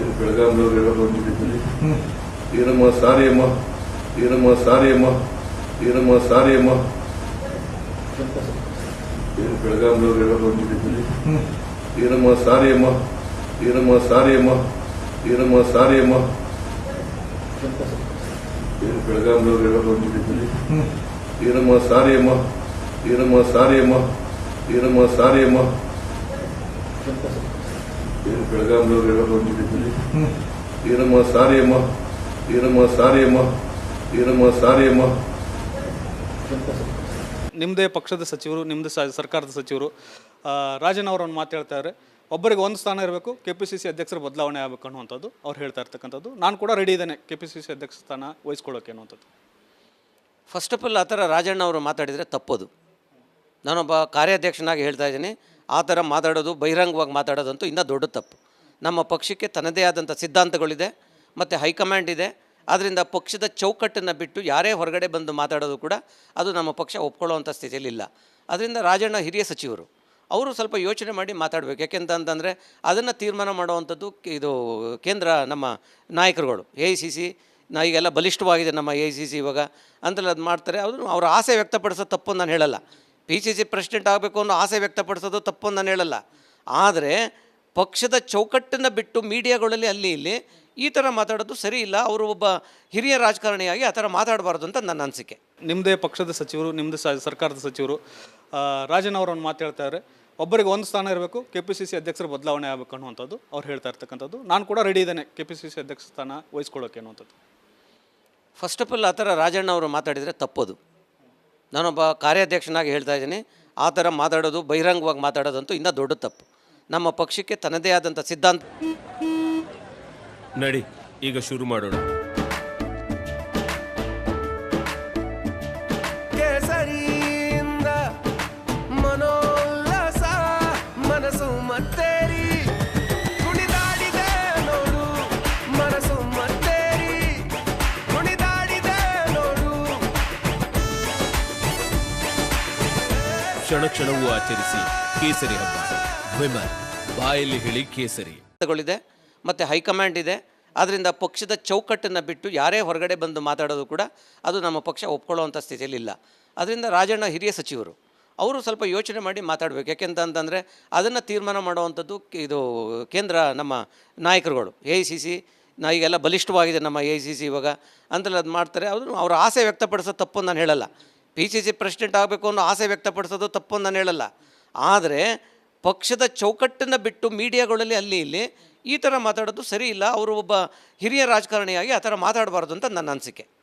ಏನು ಬೆಳಗಾಂದವ್ರು ಹೇಳೋದು ರೀತಿಯಲ್ಲಿ ಏನಮ್ಮ ಸಾರಿಯಮ್ಮ ಏನಮ್ಮ ಸಾರಿಯಮ್ಮ ಏನಮ್ಮ ಸಾರಿಯಮ್ಮ ಏನು ಬೆಳಗಾಂದವ್ರು ಹೇಳೋದು ರೀತಿಯಲ್ಲಿ ಏನಮ್ಮ ಸಾರಿಯಮ್ಮ ಏನಮ್ಮ ಸಾರಿಯಮ್ಮ ಏನಮ್ಮ ಸಾರಿಯಮ್ಮ ಏನು ಬೆಳಗಾಂದವ್ರು ಹೇಳೋದು ರೀತಿಯಲ್ಲಿ ಏನಮ್ಮ ಸಾರಿಯಮ್ಮ ಏನಮ್ಮ ಸಾರಿಯಮ್ಮ ಏನಮ್ಮ ಸಾರಿಯಮ್ಮ ಏನು ಬೆಳಗಾಂದವ್ರು ಹೇಳೋದು ಅಂತಿದ್ದೀನಿ ಏನಮ್ಮ ಸಾರಿಯಮ್ಮ ಏನಮ್ಮ ಸಾರಿಯಮ್ಮ ಏನಮ್ಮ ಸಾರಿಯಮ್ಮ. ನಿಮ್ಮದೇ ಪಕ್ಷದ ಸಚಿವರು ನಿಮ್ಮದು ಸರ್ಕಾರದ ಸಚಿವರು ರಾಜನ್ ಅವರು ಒಂದು ಮಾತು ಹೇಳ್ತಾ ಇದ್ದಾರೆ ಒಬ್ಬರಿಗೆ ಒಂದು ಸ್ಥಾನ ಇರಬೇಕು ಕೆ ಪಿ ಸಿ ಸಿ ಅಧ್ಯಕ್ಷರ ಬದಲಾವಣೆ ಆಗಬೇಕು ಅನ್ನುವಂಥದ್ದು ಅವ್ರು ಹೇಳ್ತಾ ಇರ್ತಕ್ಕಂಥದ್ದು. ನಾನು ಕೂಡ ರೆಡಿ ಇದ್ದೇನೆ ಕೆ ಪಿ ಸಿ ಸಿ ಅಧ್ಯಕ್ಷ ಸ್ಥಾನ ವಹಿಸ್ಕೊಳ್ಳೋಕೆ ಅನ್ನುವಂಥದ್ದು. ಫಸ್ಟ್ ಆಫ್ ಆಲ್ ಆ ಥರ ರಾಜಣ್ಣ ಅವರು ಮಾತಾಡಿದರೆ ತಪ್ಪೋದು. ನಾನೊಬ್ಬ ಕಾರ್ಯಾಧ್ಯಕ್ಷನಾಗಿ ಹೇಳ್ತಾ ಇದ್ದೀನಿ. ಆ ಥರ ಮಾತಾಡೋದು, ಬಹಿರಂಗವಾಗಿ ಮಾತಾಡೋದಂತೂ ಇನ್ನೂ ದೊಡ್ಡ ತಪ್ಪು. ನಮ್ಮ ಪಕ್ಷಕ್ಕೆ ತನ್ನದೇ ಆದಂಥ ಸಿದ್ಧಾಂತಗಳಿದೆ, ಮತ್ತು ಹೈಕಮಾಂಡ್ ಇದೆ. ಆದ್ದರಿಂದ ಪಕ್ಷದ ಚೌಕಟ್ಟನ್ನು ಬಿಟ್ಟು ಯಾರೇ ಹೊರಗಡೆ ಬಂದು ಮಾತಾಡೋದು ಕೂಡ ಅದು ನಮ್ಮ ಪಕ್ಷ ಒಪ್ಕೊಳ್ಳೋವಂಥ ಸ್ಥಿತಿಯಲ್ಲಿಲ್ಲ. ಅದರಿಂದ ರಾಜಣ್ಣ ಹಿರಿಯ ಸಚಿವರು, ಅವರು ಸ್ವಲ್ಪ ಯೋಚನೆ ಮಾಡಿ ಮಾತಾಡಬೇಕು. ಯಾಕೆಂತ ಅಂತಂದರೆ ಅದನ್ನು ತೀರ್ಮಾನ ಮಾಡುವಂಥದ್ದು ಇದು ಕೇಂದ್ರ ನಮ್ಮ ನಾಯಕರುಗಳು, ಎ ಐ ಸಿ ಸಿ, ನಾ ಈಗೆಲ್ಲ ಬಲಿಷ್ಠವಾಗಿದೆ ನಮ್ಮ ಎ ಐ ಸಿ ಸಿ ಇವಾಗ. ಅಂತೆಲ್ಲ ಅದು ಮಾಡ್ತಾರೆ. ಅವರು ಅವರ ಆಸೆ ವ್ಯಕ್ತಪಡಿಸೋ ತಪ್ಪು ನಾನು ಹೇಳಲ್ಲ. ಪಿ ಸಿ ಸಿ ಪ್ರೆಸಿಡೆಂಟ್ ಆಗಬೇಕು ಅನ್ನೋ ಆಸೆ ವ್ಯಕ್ತಪಡಿಸೋದು ತಪ್ಪು ನಾನು ಹೇಳಲ್ಲ. ಆದರೆ ಪಕ್ಷದ ಚೌಕಟ್ಟನ್ನು ಬಿಟ್ಟು ಮೀಡಿಯಾಗಳಲ್ಲಿ ಅಲ್ಲಿ ಇಲ್ಲಿ ಈ ಥರ ಮಾತಾಡೋದು ಸರಿ ಇಲ್ಲ. ಅವರು ಒಬ್ಬ ಹಿರಿಯ ರಾಜಕಾರಣಿಯಾಗಿ ಆ ಥರ ಮಾತಾಡಬಾರ್ದು ಅಂತ ನನ್ನ ಅನಿಸಿಕೆ. ನಿಮ್ಮದೇ ಪಕ್ಷದ ಸಚಿವರು ನಿಮ್ಮದು ಸರ್ಕಾರದ ಸಚಿವರು ರಾಜನ್ ಅವರು ಒಂದು ಮಾತು ಹೇಳ್ತಾ ಇದ್ದಾರೆ ಒಬ್ಬರಿಗೆ ಒಂದು ಸ್ಥಾನ ಇರಬೇಕು ಕೆ ಪಿ ಸಿ ಸಿ ಅಧ್ಯಕ್ಷರ ಬದಲಾವಣೆ ಆಗಬೇಕು ಅನ್ನುವಂಥದ್ದು ಅವ್ರು ಹೇಳ್ತಾ ಇರ್ತಕ್ಕಂಥದ್ದು. ನಾನು ಕೂಡ ರೆಡಿ ಇದ್ದೇನೆ ಕೆ ಪಿ ಸಿ ಸಿ ಅಧ್ಯಕ್ಷ ಸ್ಥಾನ ವಹಿಸ್ಕೊಳ್ಳೋಕೆ ಅನ್ನುವಂಥದ್ದು. ಫಸ್ಟ್ ಆಫ್ ಆಲ್ ಆ ಥರ ರಾಜಣ್ಣ ಅವರು ಮಾತಾಡಿದರೆ ತಪ್ಪದು. ನಾನೊಬ್ಬ ಕಾರ್ಯಾಧ್ಯಕ್ಷನಾಗಿ ಹೇಳ್ತಾ ಇದ್ದೀನಿ ಆ ಥರ ಮಾತಾಡೋದು ಬಹಿರಂಗವಾಗಿ ಮಾತಾಡೋದಂತೂ ಇನ್ನೂ ದೊಡ್ಡ ತಪ್ಪು. ನಮ್ಮ ಪಕ್ಷಕ್ಕೆ ತನ್ನದೇ ಆದಂಥ ಸಿದ್ಧಾಂತ ನಡಿ ಈಗ ಶುರು ಮಾಡೋಣ. ಕೇಸರಿಯಿಂದ ಮನೋಲ್ಲಸ ಮನಸ್ಸು ಮತ್ತೇರಿ ಕ್ಷಣ ಕ್ಷಣವೂ ಆಚರಿಸಿ ಕೇಸರಿ ಹಬ್ಬ. ವಿಮಲ್, ಬಾಯಲ್ಲಿ ಹೇಳಿ ಕೇಸರಿ. ಗಳಿದೆ ಮತ್ತು ಹೈಕಮಾಂಡ್ ಇದೆ. ಆದ್ದರಿಂದ ಪಕ್ಷದ ಚೌಕಟ್ಟನ್ನು ಬಿಟ್ಟು ಯಾರೇ ಹೊರಗಡೆ ಬಂದು ಮಾತಾಡೋದು ಕೂಡ ಅದು ನಮ್ಮ ಪಕ್ಷ ಒಪ್ಕೊಳ್ಳೋವಂಥ ಸ್ಥಿತಿಯಲ್ಲಿ ಇಲ್ಲ ಅದರಿಂದ ರಾಜಣ್ಣ ಹಿರಿಯ ಸಚಿವರು, ಅವರು ಸ್ವಲ್ಪ ಯೋಚನೆ ಮಾಡಿ ಮಾತಾಡಬೇಕು. ಯಾಕೆಂತ ಅಂತಂದರೆ ಅದನ್ನು ತೀರ್ಮಾನ ಮಾಡುವಂಥದ್ದು ಇದು ಕೇಂದ್ರ ನಮ್ಮ ನಾಯಕರುಗಳು, ಎ ಐ ಸಿ ಸಿ, ನಾ ಈಗೆಲ್ಲ ಬಲಿಷ್ಠವಾಗಿದೆ ನಮ್ಮ ಎ ಐ ಸಿ ಸಿ ಇವಾಗ. ಅಂತಲ್ಲ ಅದು ಮಾಡ್ತಾರೆ. ಅವರು ಅವರ ಆಸೆ ವ್ಯಕ್ತಪಡಿಸೋ ತಪ್ಪು ನಾನು ಹೇಳಲ್ಲ. ಪಿ ಸಿ ಸಿ ಪ್ರೆಸಿಡೆಂಟ್ ಆಗಬೇಕು ಅನ್ನೋ ಆಸೆ ವ್ಯಕ್ತಪಡಿಸೋದು ತಪ್ಪು ನಾನು ಹೇಳಲ್ಲ. ಆದರೆ ಪಕ್ಷದ ಚೌಕಟ್ಟನ್ನು ಬಿಟ್ಟು ಮೀಡಿಯಾಗಳಲ್ಲಿ ಅಲ್ಲಿ ಇಲ್ಲಿ ಈ ಥರ ಮಾತಾಡೋದು ಸರಿ ಇಲ್ಲ. ಅವರು ಒಬ್ಬ ಹಿರಿಯ ರಾಜಕಾರಣಿಯಾಗಿ ಆ ಥರ ಮಾತಾಡಬಾರ್ದು ಅಂತ ನನ್ನ ಅನಿಸಿಕೆ.